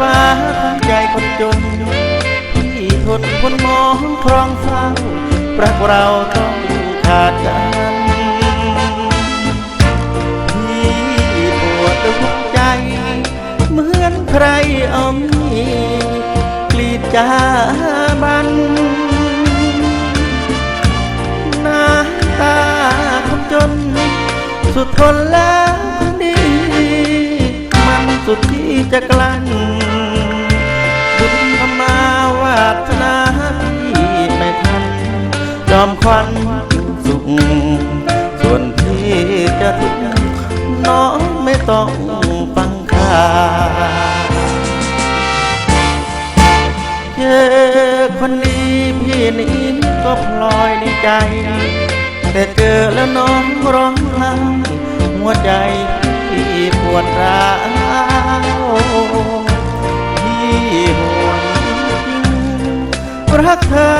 ของใจคนจนพี่ทนคนมองครองเศร้าปรักเราต้องขาดกันพี่ปวดหัวใจ เหมือนใครเอามีกรีดจาบันหน้าตาคนจน สุดทนแล้วดี มันสุดที่จะกลั้น บุญธรรมาวาสนาพี่ไม่ทันจอมควันสุข ส่วนพี่จะทุกข์น้องไม่ต้องฟังข่าวเจอคนนี้พี่นี้ก็พลอยในใจ แต่เจอแล้วน้องร้องไห้หัวใจพี่ปวดร้าว รักเธอ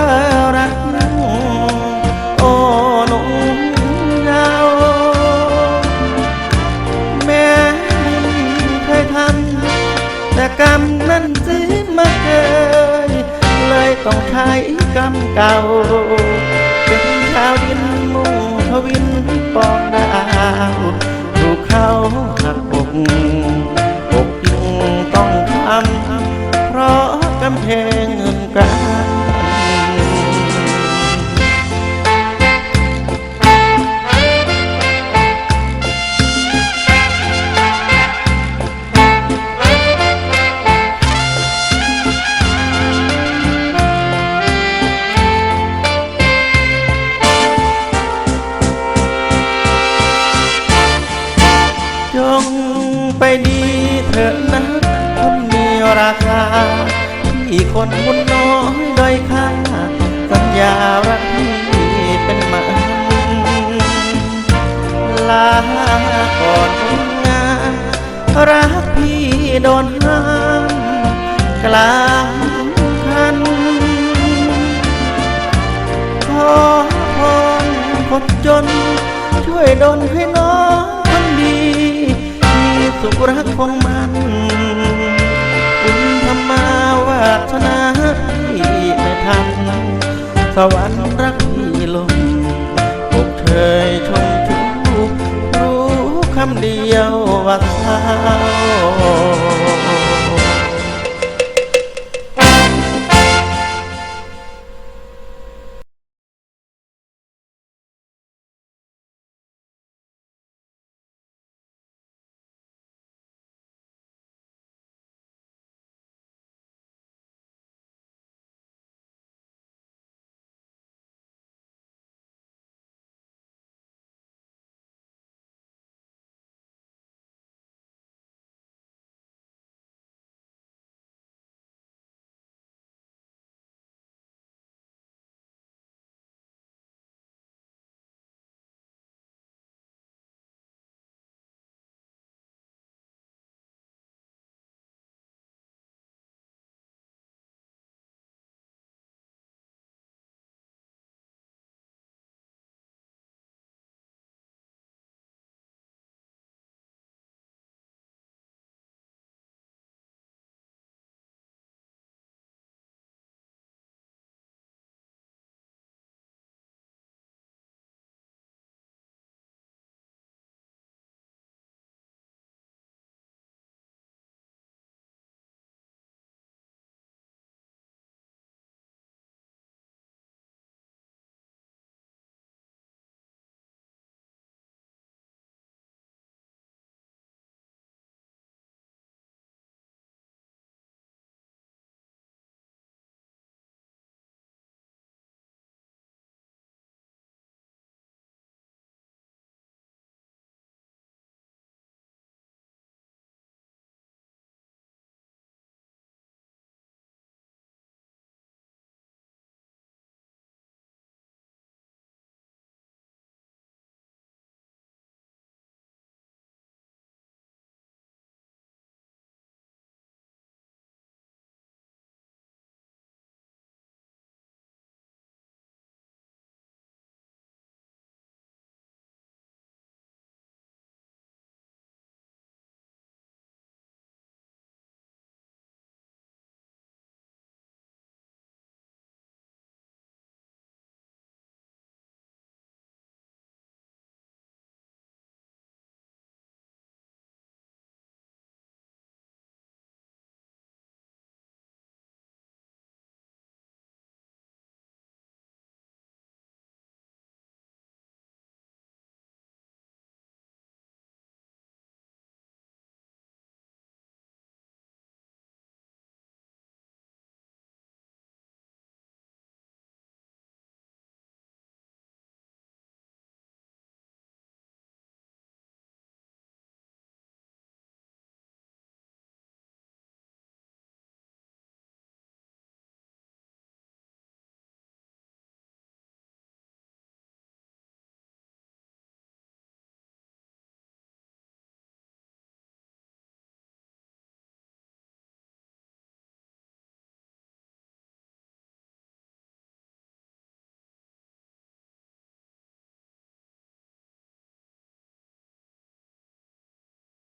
รักน้องโอ้หนุ่มเยาแม้เคยทำแต่กรรมนั้นซื้อมาเกยเลยต้องใช้กรรมเก่า เป็นชาวดินมุ่งทวินปอ ดีเถอะนะคนมีราคาที่คนบุญน้อยด้อยค่าสัญญารักพี่เป็นมันลาก่อนงานรักพี่โดนห้ามกลางคันขอพรคนจน ช่วยดลให้น้อง สุขรักของมันคุณธรรมาวาสนาพี่ไม่ทัน สวรรค์รักมีลมอกเธยชมทุกรู้คำเดียวว่าเศร้า